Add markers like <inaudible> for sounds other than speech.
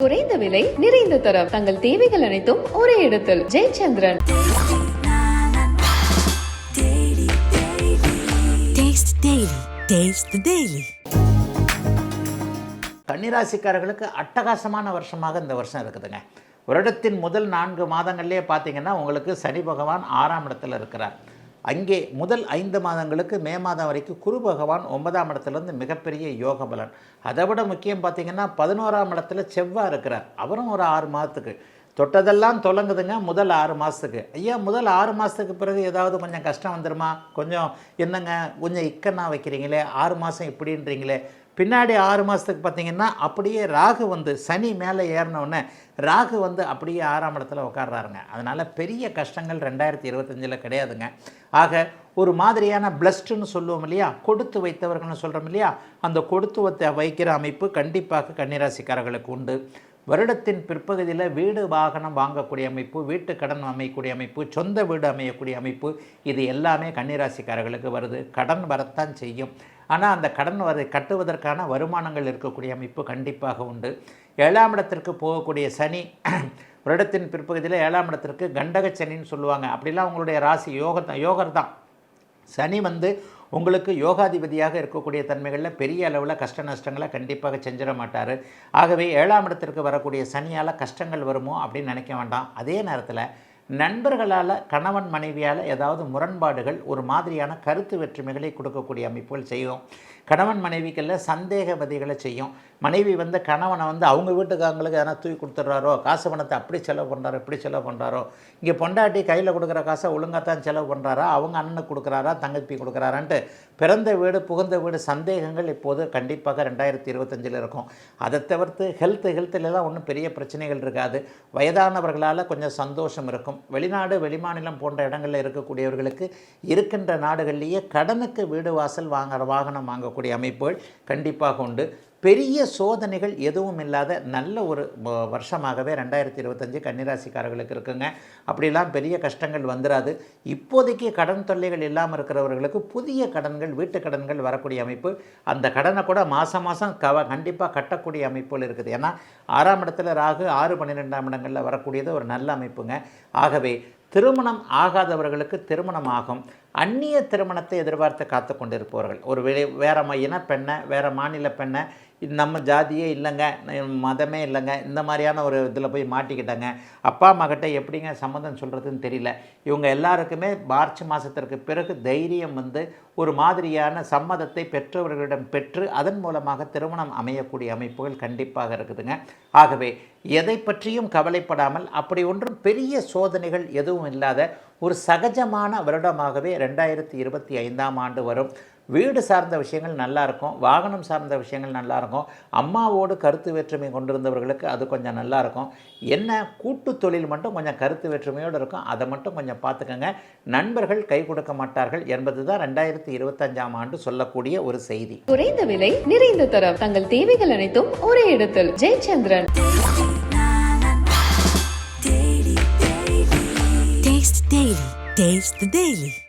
குறைந்த விலை நிறைந்த தரம் தங்கள் தேவைகள் அனைத்தும் ஒரே இடத்தில் Jayachandran Taste Daily. Taste the Daily. கன்னிராசிக்காரர்களுக்கு அட்டகாசமான வருஷமாக இந்த வருஷம் இருக்குதுங்க வருடத்தின் முதல் நான்கு மாதங்கள்லேயே பார்த்தீங்கன்னா உங்களுக்கு சனி பகவான் ஆறாம் இடத்துல இருக்கிறார் அங்கே முதல் ஐந்து மாதங்களுக்கு மே மாதம் வரைக்கும் குரு பகவான் ஒன்பதாம் இடத்துலேருந்து மிகப்பெரிய யோக பலன் அதை விட முக்கியம் பார்த்திங்கன்னா பதினோராம் இடத்துல செவ்வாய் இருக்கிறார். அவரும் ஒரு ஆறு மாதத்துக்கு. தொட்டதெல்லாம் தொடங்குதுங்க முதல் ஆறு மாதத்துக்கு. ஐயா முதல் ஆறு மாதத்துக்கு பிறகு ஏதாவது கொஞ்சம் கஷ்டம் வந்துடுமா கொஞ்சம் என்னங்க? கொஞ்சம் இக்கன்னா வைக்கிறீங்களே ஆறு மாதம் இப்படின்றீங்களே. பின்னாடி ஆறு மாதத்துக்கு பார்த்தீங்கன்னா அப்படியே ராகு வந்து சனி மேலே ஏறினவுடனே ராகு வந்து அப்படியே ஆறாம் இடத்துல உட்கார்றாருங்க அதனால் பெரிய கஷ்டங்கள் ரெண்டாயிரத்தி இருபத்தஞ்சில் கிடையாதுங்க. ஆக ஒரு மாதிரியான பிளஸ்டுன்னு சொல்லுவோம் இல்லையா? கொடுத்து வைத்தவர்கள்னு சொல்கிறோம் இல்லையா? அந்த கொடுத்து வைத்த வைக்கிற அமைப்பு கண்டிப்பாக கன்னிராசிக்காரர்களுக்கு உண்டு. வருடத்தின் பிற்பகுதியில் வீடு வாகனம் வாங்கக்கூடிய அமைப்பு வீட்டு கடன் அமையக்கூடிய அமைப்பு சொந்த வீடு அமையக்கூடிய அமைப்பு இது எல்லாமே கன்னிராசிக்காரர்களுக்கு வருது. கடன் வரத்தான் செய்யும். ஆனால் அந்த கடன் வரை கட்டுவதற்கான வருமானங்கள் இருக்கக்கூடிய அமைப்பு கண்டிப்பாக உண்டு. ஏழாம் இடத்திற்கு போகக்கூடிய சனி <clears throat> வருடத்தின் பிற்பகுதியில் ஏழாம் இடத்திற்கு கண்டக சனின்னு சொல்லுவாங்க. அப்படிலாம் உங்களுடைய ராசி யோக யோகர் தான் சனி வந்து உங்களுக்கு யோகாதிபதியாக இருக்கக்கூடிய தன்மைகளில் பெரிய அளவில் கஷ்ட நஷ்டங்களை கண்டிப்பாக செஞ்சிட மாட்டார். ஆகவே ஏழாம் இடத்திற்கு வரக்கூடிய சனியால் கஷ்டங்கள் வருமோ அப்படின்னு நினைக்க வேண்டாம். அதே நேரத்தில் நண்பர்களால் கணவன் மனைவியால் ஏதாவது முரண்பாடுகள் ஒரு மாதிரியான கருத்து வெற்றுமைகளை கொடுக்கக்கூடிய அமைப்புகள் செய்யும். கணவன் மனைவிக்கல்ல சந்தேகவதிகளை செய்யும். மனைவி வந்து கணவனை வந்து அவங்க வீட்டுக்காரங்களுக்கு எதனா தூக்கி கொடுத்துட்றாரோ காசு பணத்தை அப்படி செலவு பண்ணுறாரோ இப்படி செலவு பண்ணுறாரோ இங்கே பொண்டாட்டி கையில் கொடுக்குற காசை ஒழுங்காக தான் செலவு பண்ணுறாரா அவங்க அண்ணனுக்கு கொடுக்குறாரா தங்கப்பி கொடுக்குறாரான்ட்டு பிறந்த வீடு புகுந்த வீடு சந்தேகங்கள் இப்போது கண்டிப்பாக ரெண்டாயிரத்தி இருபத்தஞ்சில் இருக்கும். அதை தவிர்த்து ஹெல்த் ஹெல்த்துலலாம் ஒன்றும் பெரிய பிரச்சனைகள் இருக்காது. வயதானவர்களால் கொஞ்சம் சந்தோஷம் இருக்கும். வெளிநாடு வெளிமாநிலம் போன்ற இடங்களில் இருக்கக்கூடியவர்களுக்கு இருக்கின்ற நாடுகள்லேயே கடனுக்கு வீடு வாசல் வாங்குற வாகனம் வாங்கக்கூடிய அமைப்புகள் கண்டிப்பாக உண்டு. பெரிய சோதனைகள் எதுவும் இல்லாத நல்ல ஒரு வருஷமாகவே ரெண்டாயிரத்தி இருபத்தஞ்சு கன்னிராசிக்காரர்களுக்கு இருக்குங்க. அப்படிலாம் பெரிய கஷ்டங்கள் வந்துடாது இப்போதைக்கு கடன் தொல்லைகள் இல்லாமல் இருக்கிறவர்களுக்கு புதிய கடன்கள் வீட்டு கடன்கள் வரக்கூடிய அமைப்பு. அந்த கடனை கூட மாதம் மாதம் கவ கண்டிப்பாக கட்டக்கூடிய அமைப்புகள் இருக்குது. ஏன்னா ஆறாம் இடத்துல ராகு ஆறு பன்னிரெண்டாம் இடங்களில் வரக்கூடியது ஒரு நல்ல அமைப்புங்க. ஆகவே திருமணம் ஆகாதவர்களுக்கு திருமணம் ஆகும். அந்நிய திருமணத்தை எதிர்பார்த்து காத்து கொண்டிருப்பவர்கள் ஒரு வெளி வேறு ம இன பெண்ணை வேறு மாநில பெண்ணை இது நம்ம ஜாதியே இல்லைங்க மதமே இல்லைங்க இந்த மாதிரியான ஒரு இதில் போய் மாட்டிக்கிட்டாங்க. அப்பா அம்மாக்கிட்ட எப்படிங்க சம்மந்தம் சொல்கிறதுன்னு தெரியல. இவங்க எல்லாருக்குமே மார்ச் மாதத்திற்கு பிறகு தைரியம் வந்து ஒரு மாதிரியான சம்மதத்தை பெற்றவர்களிடம் பெற்று அதன் மூலமாக திருமணம் அமையக்கூடிய அமைப்புகள் கண்டிப்பாக இருக்குதுங்க. ஆகவே எதை பற்றியும் கவலைப்படாமல் அப்படி ஒன்றும் பெரிய சோதனைகள் எதுவும் இல்லாத ஒரு சகஜமான வருடமாகவே ரெண்டாயிரத்தி இருபத்தி ஐந்தாம் ஆண்டு வரும். வீடு சார்ந்த விஷயங்கள் நல்லாயிருக்கும் வாகனம் சார்ந்த விஷயங்கள் நல்லாயிருக்கும் அம்மாவோடு கருத்து வேற்றுமை கொண்டிருந்தவர்களுக்கு அது கொஞ்சம் நல்லாயிருக்கும். என்ன கூட்டு தொழில் மட்டும் கொஞ்சம் கருத்து வேற்றுமையோடு இருக்கும் அதை மட்டும் கொஞ்சம் பார்த்துக்கோங்க. நண்பர்கள் கை கொடுக்க மாட்டார்கள் என்பது தான் ரெண்டாயிரத்தி இருபத்தஞ்சாம் ஆண்டு சொல்லக்கூடிய ஒரு செய்தி. குறைந்த விலை நிறைந்த தரம் தங்கள் தேவைகள் அனைத்தும் ஒரே இடத்தில். ஜெயச்சந்திரன். Dave's the Daily.